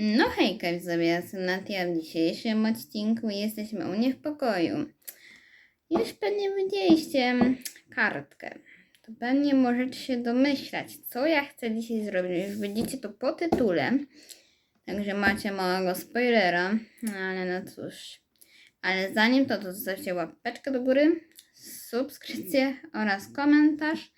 No hejka widzowie, ja jestem Natia. W dzisiejszym odcinku jesteśmy u mnie w pokoju. Już pewnie widzieliście kartkę. To pewnie możecie się domyślać, co ja chcę dzisiaj zrobić. Już widzicie to po tytule. Także macie małego spoilera. No ale no cóż. Ale zanim to, to zostawcie łapeczkę do góry, subskrypcję oraz komentarz.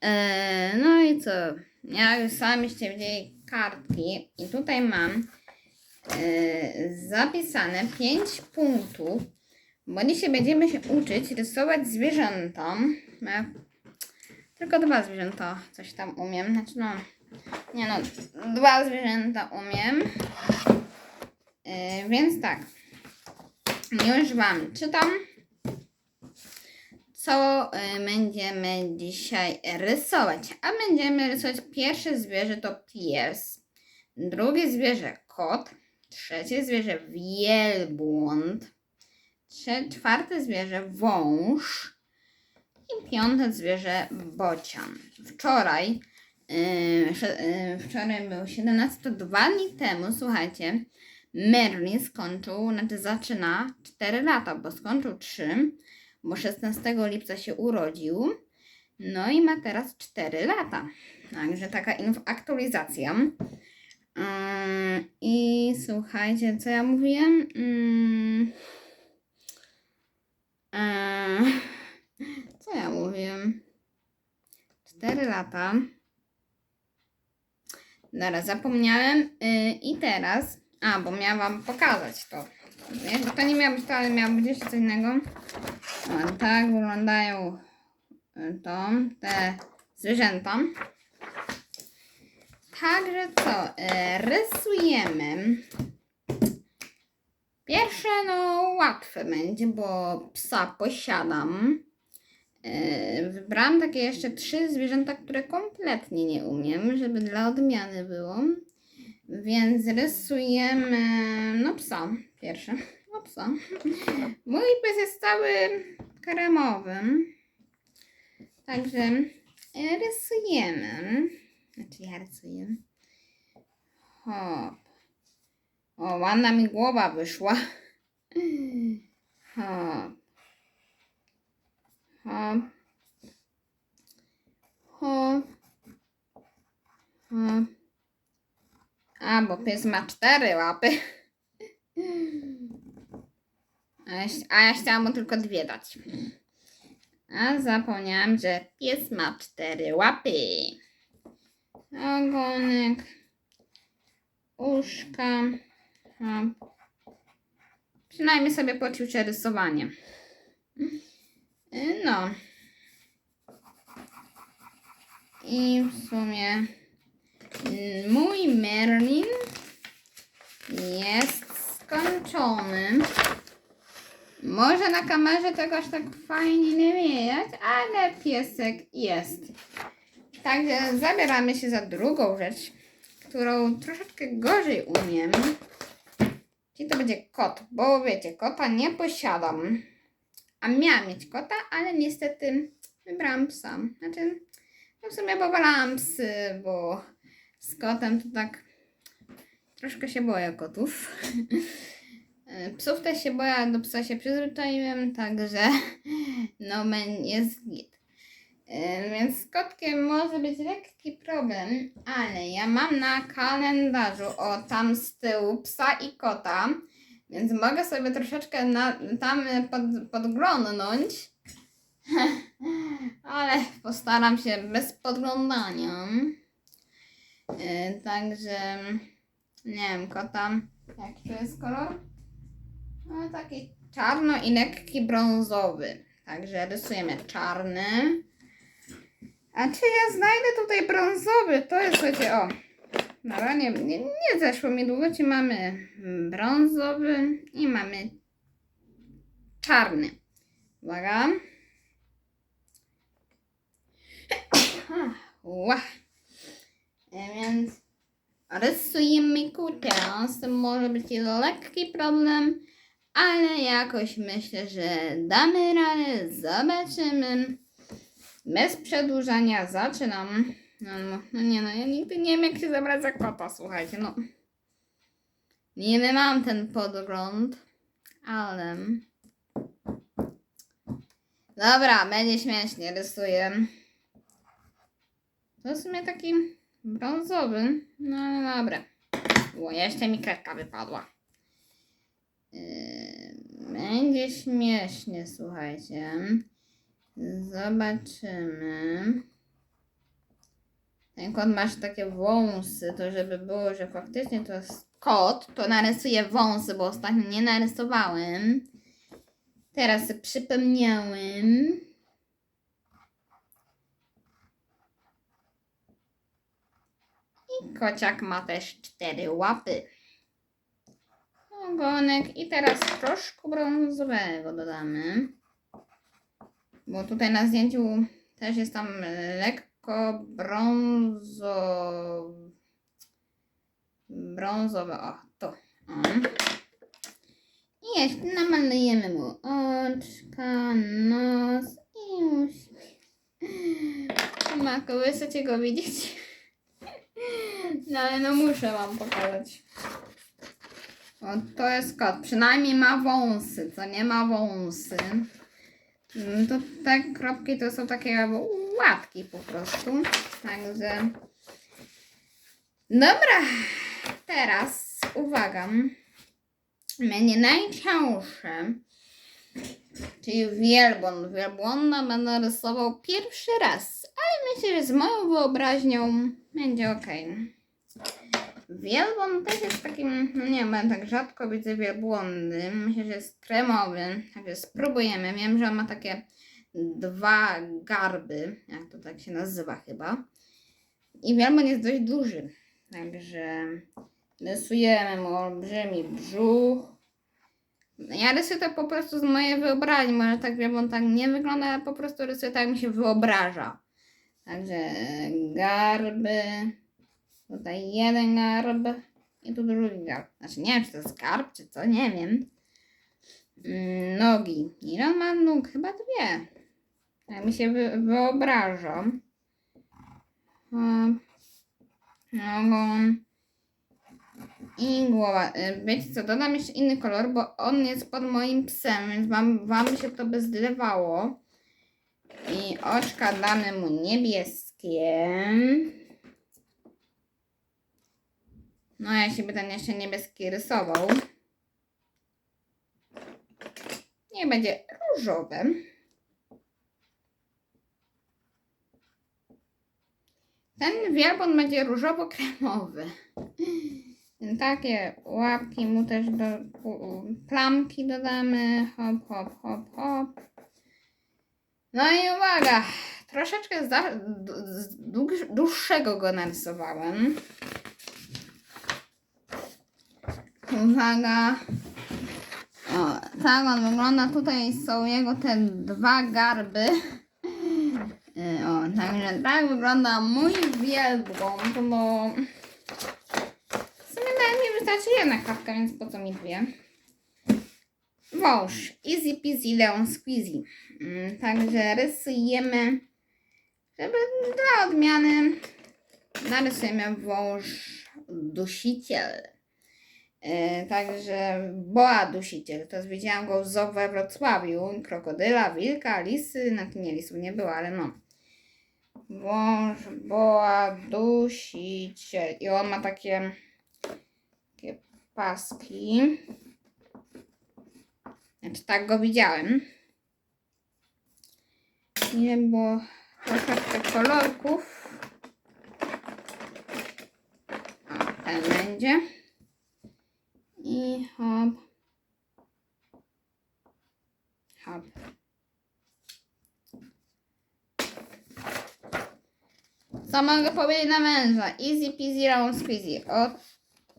Eee, no i co? Ja już samiście widzieli kartki i tutaj mam eee, zapisane 5 punktów, bo dzisiaj będziemy się uczyć rysować zwierzęta. Ja tylko dwa zwierzęta coś tam umiem, znaczy no, nie no, dwa zwierzęta umiem. Eee, więc tak, już Wam czytam co y, będziemy dzisiaj rysować. A będziemy rysować pierwsze zwierzę to pies, drugie zwierzę kot, trzecie zwierzę wielbłąd, czwarte zwierzę wąż i piąte zwierzę bocian. Wczoraj, sze- yy, wczoraj był 17, to dwa dni temu, słuchajcie, Merlin skończył, znaczy zaczyna 4 lata, bo skończył 3 bo 16 lipca się urodził. No i ma teraz 4 lata. Także taka aktualizacja. Ym, I słuchajcie, co ja mówiłem? Ym, ym, co ja mówiłem? 4 lata. Dobra, zapomniałem. Yy, I teraz. A, bo miałam pokazać to. To nie miało być to, ale miało być jeszcze coś innego. O, tak wyglądają y, to, te zwierzęta. Także co, y, rysujemy. Pierwsze, no łatwe będzie, bo psa posiadam. Y, Wybrałam takie jeszcze trzy zwierzęta, które kompletnie nie umiem, żeby dla odmiany było. Więc rysujemy, no psa pierwsze. No psa. Mój pies jest cały kremowym. Także rysujemy. Znaczy ja rysuję. Hop. O, ładna mi głowa wyszła. Hop. Hop. Hop. Hop. A, bo pies ma cztery łapy. A ja, a chciałam mu tylko dwie dać. A zapomniałam, że pies ma cztery łapy. Ogonek. Uszka. O. Przynajmniej sobie poćwiczę rysowanie. Y, No. I w sumie y, mój Merlin jest skończony. Może na kamerze tego aż tak fajnie nie widać, ale piesek jest. Także zabieramy się za drugą rzecz, którą troszeczkę gorzej umiem. Czyli to będzie kot, bo wiecie, kota nie posiadam. A miałam mieć kota, ale niestety wybrałam psa. Znaczy, no w sumie powalałam psy, bo z kotem to tak troszkę się boję kotów. E, Psów też się boję, do psa się przyzwyczaiłem, także no men jest git. E, Więc z kotkiem może być lekki problem, ale ja mam na kalendarzu o tam z tyłu psa i kota, więc mogę sobie troszeczkę na, tam pod, podglądnąć. ale postaram się bez podglądania. E, Także nie wiem, kota. Jaki to jest kolor? No taki czarno i lekki brązowy. Także rysujemy czarny. A czy ja znajdę tutaj brązowy? To jest, słuchajcie, o. Dobra, nie, nie, nie zeszło mi długo. Ci mamy brązowy i mamy czarny. Uwaga. Ła. E, Więc rysujemy kutas. Może być lekki problem, ale jakoś myślę, że damy radę. Zobaczymy. Bez przedłużania zaczynam. No, no, nie no, ja nigdy nie wiem jak się zabrać za kota, słuchajcie, no. Niby mam ten podgląd, ale... Dobra, będzie śmiesznie, rysuję. To w sumie taki brązowy, no ale dobra. Bo jeszcze mi kredka wypadła. Yy, będzie śmiesznie, słuchajcie. Zobaczymy. Ten kot masz takie wąsy, to żeby było, że faktycznie to jest kot, to narysuję wąsy, bo ostatnio nie narysowałem. Teraz przypomniałem. I kociak ma też cztery łapy. Ogonek i teraz troszkę brązowego dodamy. Bo tutaj na zdjęciu też jest tam lekko brązo... brązowe. O, to. O. I jeszcze namalujemy mu oczka, nos i uśmiech. Mako, wy chcecie go widzieć? No ale no muszę wam pokazać. O, to jest kot. Przynajmniej ma wąsy, co nie ma wąsy. Mm, To te kropki to są takie łatki po prostu. Także. Dobra. Teraz uwaga. Będzie najcięższe. Czyli wielbłąd. Wielbłąda będę rysował pierwszy raz. Ale myślę, że z moją wyobraźnią będzie ok. Wielbłąd też jest takim, no nie wiem, tak rzadko widzę wielbłądy. Myślę, że jest kremowy, także spróbujemy. Wiem, że on ma takie dwa garby, jak to tak się nazywa chyba. I wielbłąd jest dość duży, także rysujemy mu olbrzymi brzuch. Ja rysuję to po prostu z mojej wyobraźni, może tak wielbłąd tak nie wygląda, ale po prostu rysuję tak, mi się wyobraża. Także garby. Tutaj jeden garb i tu drugi garb. Znaczy nie wiem, czy to jest garb, czy co, nie wiem. Mm, Nogi. Ile ma nóg? Chyba dwie. Tak mi się wy wyobraża. E, Ogon. I głowa. E, Wiecie co, dodam jeszcze inny kolor, bo on jest pod moim psem, więc wam, wam się to by zlewało. I oczka damy mu niebieskie. No, ja się ten jeszcze niebieski rysował. Niech będzie różowe. Ten wielbłąd będzie różowo-kremowy. Takie łapki mu też do plamki dodamy. Hop, hop, hop, hop. No i uwaga, troszeczkę dłuższego go narysowałem. Uwaga. O, tak on wygląda. Tutaj są jego te dwa garby. Y, O, także tak wygląda mój wielbłąd, bo w sumie nawet mi wystarczy jedna kartka, więc po co mi dwie? Wąż. Easy peasy lemon squeezy. Mm, Także rysujemy, żeby dla odmiany narysujemy wąż dusiciel. E, Także boa dusiciel. To widziałam go w we Wrocławiu. Krokodyla, wilka, lisy. Znaczy nie lisów nie było, ale no. Wąż, boa, dusiciel. I on ma takie, takie paski. Znaczy tak go widziałem. Nie było troszeczkę kolorków. O, ten będzie. I hop. Hop. Co mogę powiedzieć na męża? Easy peasy, round squeezy. O,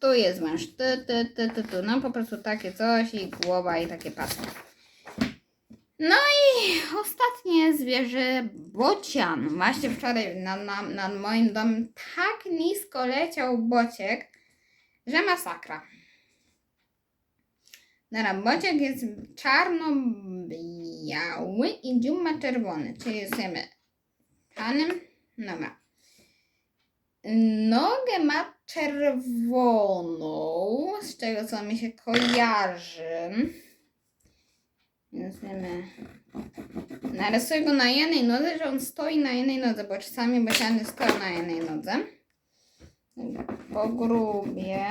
tu jest męż. Tu, tu, tu, tu, tu. No po prostu takie coś i głowa i takie paski. No i ostatnie zwierzę bocian. Właśnie wczoraj nad, nad, nad moim domem tak nisko leciał bociek, że masakra. Dobra, bociek jest czarno-biały i dziób ma czerwony, czyli rysujemy panem. Dobra. Nogę ma czerwoną, z czego co mi się kojarzy. Więc wiemy. Narysuję go na jednej nodze, że on stoi na jednej nodze, bo czasami bociany stoją na jednej nodze. Pogrubię.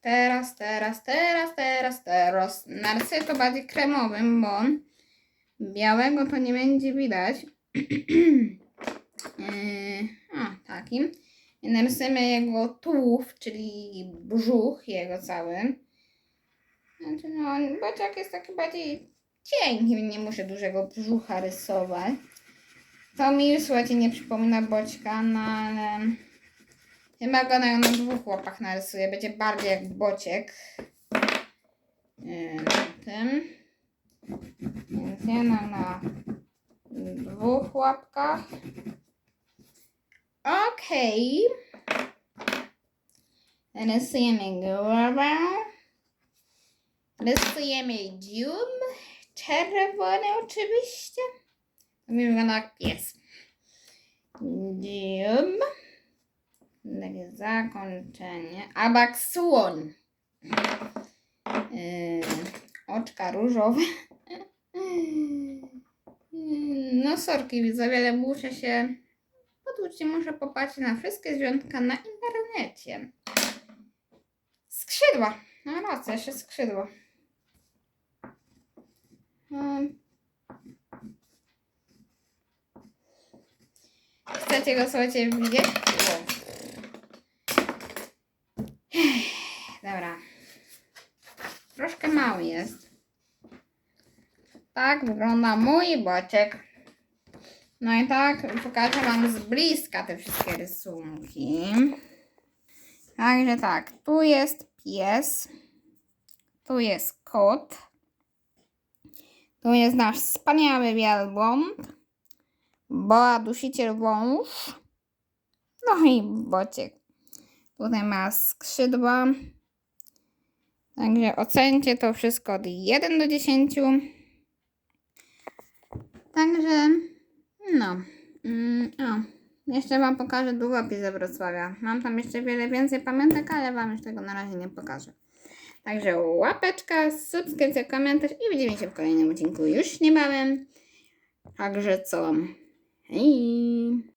Teraz, teraz, teraz, teraz, teraz. Narysuję to bardziej kremowym, bo białego to nie będzie widać. Yy, a, takim. Narysujemy jego tułów, czyli brzuch jego cały. Znaczy, no, bociak jest taki bardziej cienki, nie muszę dużego brzucha rysować. To mi słuchajcie, nie przypomina boćka, no ale chyba go na, na dwóch łapach narysuję. Będzie bardziej jak bociek. Yy, na tym. Więc ja na, dwóch łapkach. Okej. Rysujemy głowę. Rysujemy dziób. Czerwony oczywiście. Wygląda jak pies. Dziób. Takie zakończenie. Albo jak słoń. Yy, oczka różowe. No sorki widzowie, ale muszę się poduczyć, muszę popatrzeć na wszystkie zwierzątka na internecie. Skrzydła. No racja, jeszcze skrzydła. Um. Chcecie go słuchajcie widzieć? Dobra. Troszkę mały jest. Tak wygląda mój boczek. No i tak pokażę Wam z bliska te wszystkie rysunki. Także tak, tu jest pies, tu jest kot, tu jest nasz wspaniały wielbłąd, boa dusiciel wąż, no i bociek. Tutaj ma skrzydła. Także ocencie to wszystko od 1 do 10. Także, no. Mm, o, jeszcze Wam pokażę długopis ze Wrocławia. Mam tam jeszcze wiele więcej pamiątek, ale Wam już tego na razie nie pokażę. Także łapeczka, subskrypcja, komentarz i widzimy się w kolejnym odcinku już niebawem. Także co? Hej!